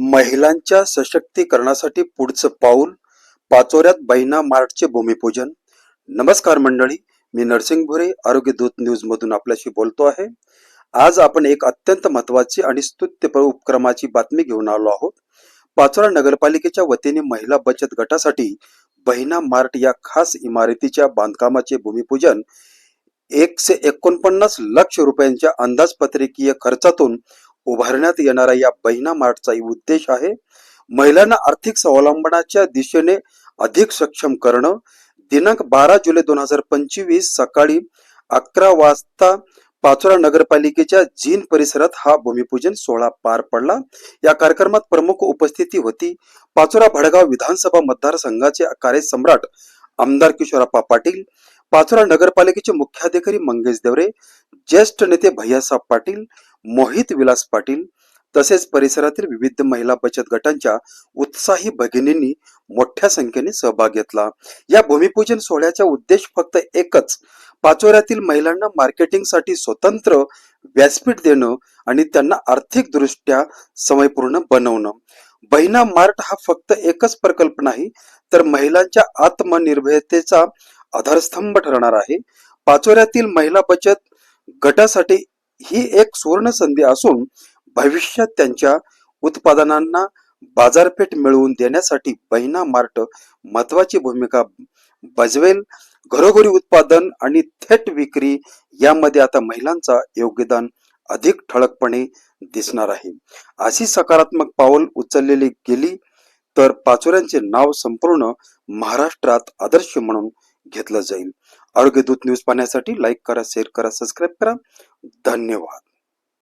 महिलांच्या सशक्तीकरणासाठी पुढचं पाऊल पाचोऱ्यात बहिणा मार्टचे भूमिपूजन. नमस्कार मंडळी मी नरसिंग भुरे आरोग्य दूत न्यूज मधून आपल्याशी बोलतो आहे. आज आपण एक अत्यंत महत्वाची आणि स्तुत्यपर उपक्रमाची बातमी घेऊन आलो आहोत. पाचोरा नगरपालिकेच्या वतीने महिला बचत गटासाठी बहिणा मार्ट या खास इमारतीच्या बांधकामाचे भूमिपूजन एकशे एकोणपन्नास लक्ष रुपयांच्या अंदाजपत्रकीय खर्चातून उभारण्यात येणारा या बहिणा मार्टचा उद्देश आहे. महिलांना आर्थिक स्वावलंबनाच्या दिशेने अधिक सक्षम करणं. दिनांक बारा जुलै दोन हजार पंचवीस सकाळी अकरा वाजता पाचोरा नगरपालिकेच्या जीन परिसरात हा भूमिपूजन सोहळा पार पडला. या कार्यक्रमात प्रमुख उपस्थिती होती. पाचोरा भडगाव विधानसभा मतदारसंघाचे कार्यसम्राट आमदार किशोरप्पा पाटील पाचोरा नगरपालिकेचे मुख्याधिकारी मंगेश देवरे ज्येष्ठ नेते भैयासाहेब पाटील मोहित विलास पाटील तसेच परिसरातील विविध महिला बचत गटांच्या उत्साही भगिनींनी मोठ्या संख्येने सहभाग घेतला. या भूमिपूजन सोहळ्याचा उद्देश फक्त एकच पाचोऱ्यातील महिलांना मार्केटिंगसाठी स्वतंत्र व्यासपीठ देणं आणि त्यांना आर्थिक दृष्ट्या समयपूर्ण बनवणं. बहिणा मार्ट हा फक्त एकच प्रकल्प नाही तर महिलांच्या आत्मनिर्भरतेचा आधारस्तंभ ठरणार आहे. पाचोऱ्यातील महिला बचत गटासाठी ही एक सुवर्ण संधी असून भविष्यात त्यांच्या उत्पादनांना बाजारपेठ मिळवून देण्यासाठी बहिणा मार्ट महत्वाची भूमिका बजवेल. घरोघरी उत्पादन आणि थेट विक्री यामध्ये आता महिलांचा योगदान अधिक ठळकपणे दिसणार आहे. अशी सकारात्मक पाऊल उचललेली गेली तर पाचोऱ्यांचे नाव संपूर्ण महाराष्ट्रात आदर्श म्हणून घेतलं जाईल. आरोग्य दूत न्यूज पाहण्यासाठी लाईक करा शेअर करा सबस्क्राईब करा. धन्यवाद.